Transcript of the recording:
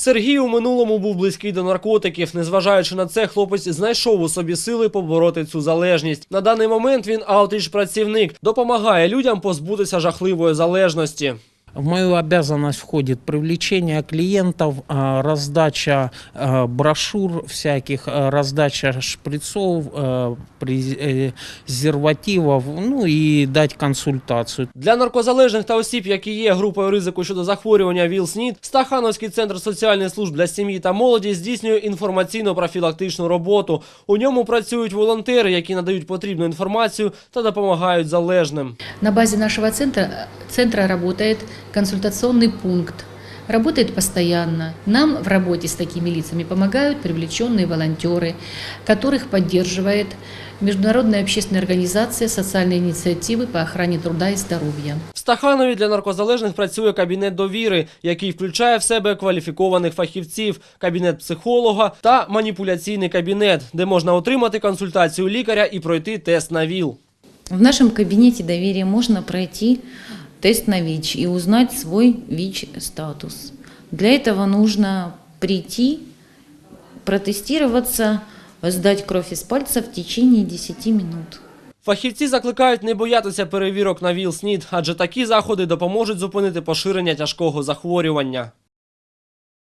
Сергій у минулому був близький до наркотиків. Незважаючи на це, хлопець знайшов у собі сили побороти цю залежність. На даний момент він аутріч-працівник, допомагає людям позбутися жахливої залежності. В мою обязанность входит привлечение клиентов, раздача брошюр всяких, раздача шприцов, а, презервативов, ну и дать консультацию. Для наркозалежних та осіб, які є групою ризику щодо захворювання ВІЛ-СНІД, Стахановський центр соціальних служб для сім'ї та молоді здійснює інформаційно-профілактичну роботу. У ньому працюють волонтери, які надають потрібну інформацію та допомагають залежним. На базе нашего центра, центра работает консультационный пункт. Работает постоянно. Нам в работе с такими лицами помогают привлеченные волонтеры, которых поддерживает Международная общественная организация социальной инициативы по охране труда и здоровья. В Стаханові для наркозалежних працює кабінет довіри, який включає в себе кваліфікованих фахівців, кабінет психолога та маніпуляційний кабінет, де можна отримати консультацію лікаря і пройти тест на ВІЛ. В нашем кабинете доверия можно пройти тест на ВИЧ и узнать свой ВИЧ-статус. Для этого нужно прийти, протестироваться, сдать кровь из пальца в течение 10 минут. Фахівці закликають не боятися перевірок на ВІЛ-СНІД, адже такі заходи допоможуть зупинити поширення тяжкого захворювання.